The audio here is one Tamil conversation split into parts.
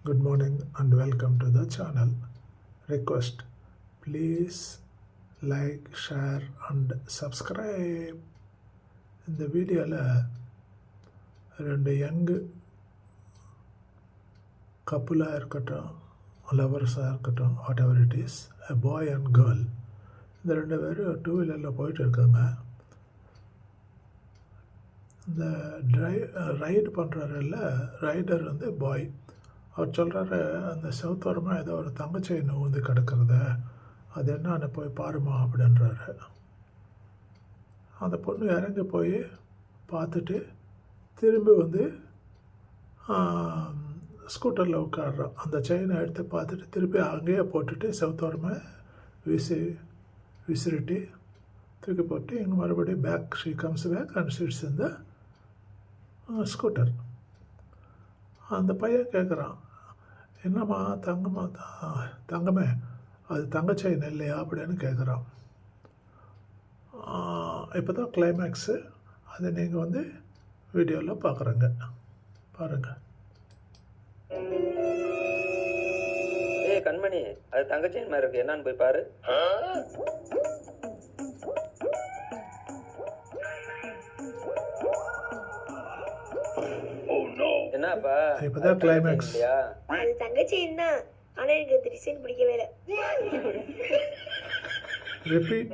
Good morning and welcome to the channel. Request please like, share and subscribe. இந்த வீடியோவில் ரெண்டு யங்கு கப்புலாக இருக்கட்டும் லவர்ஸாக இருக்கட்டும் whatever it is a boy and girl இந்த ரெண்டு பேரும் டூ வீலரில் போயிட்டு இருக்காங்க இந்த ட்ரை ரைடு பண்ணுறாரில் ரைடர் வந்து பாய் அவர் சொல்கிறாரு அந்த செவத்தோரமாக ஏதோ ஒரு தங்கச்செயின் வந்து கிடக்கிறத அது என்னன்னு போய் பாருமா அப்படின்றாரு. அந்த பொண்ணு இறங்கி போய் பார்த்துட்டு திரும்பி வந்து ஸ்கூட்டரில் உட்காடுறான் அந்த செயினை எடுத்து பார்த்துட்டு திருப்பி அங்கேயே போட்டுட்டு செவத்தோரமாக விசி விசிறிட்டு தூக்கி போட்டு இங்கே மறுபடியும் back she comes back and sits இந்த ஸ்கூட்டர் அந்த பையன் கேட்குறான் என்னம்மா தங்கம்மா தங்கமே அது தங்க செயின் இல்லையா அப்படின்னு கேட்குறான். இப்போ தான் கிளைமேக்ஸு அதை நீங்கள் வந்து வீடியோவில் பார்க்குறேங்க. பாருங்கள் ஏய் கண்மணி அது தங்கச்சியின் மாதிரி இருக்கு. என்னன்னு போய் பாரு. இப்பதான் அது. தங்கச்சி தான் ஆனால் எனக்கு டிசைன் பிடிக்கவே இல்லை. ரிப்பீட்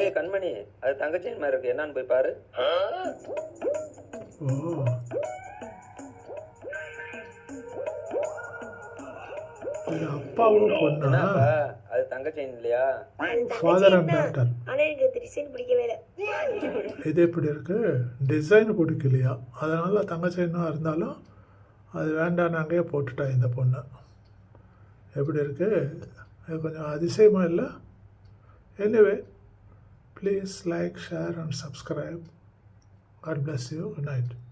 ஏய் கண்மணி அது தங்கச்சியின் மாதிரி இருக்கு. என்னன்னு போய் பாரு. ஓ. அப்பாவும் பொண்ணா? அது தங்கச்சியின் இல்லையா? ஃபாதர் அண்ட் தான் டாக்டர் ஆனால் எனக்கு அந்த டிசைன் பிடிக்கவே இல்லை. இது எப்படி இருக்கு? டிசைன் பிடிக்கலையா? அதனால தங்கச்சி என்ன இருந்தாலும் அது வேண்டாம் நாங்களே போட்டுட்டேன் இந்த பொண்ணு. எப்படி இருக்கு? இது கொஞ்சம் அதிசயமாக இல்லை? Anyway please like share and subscribe god bless you good night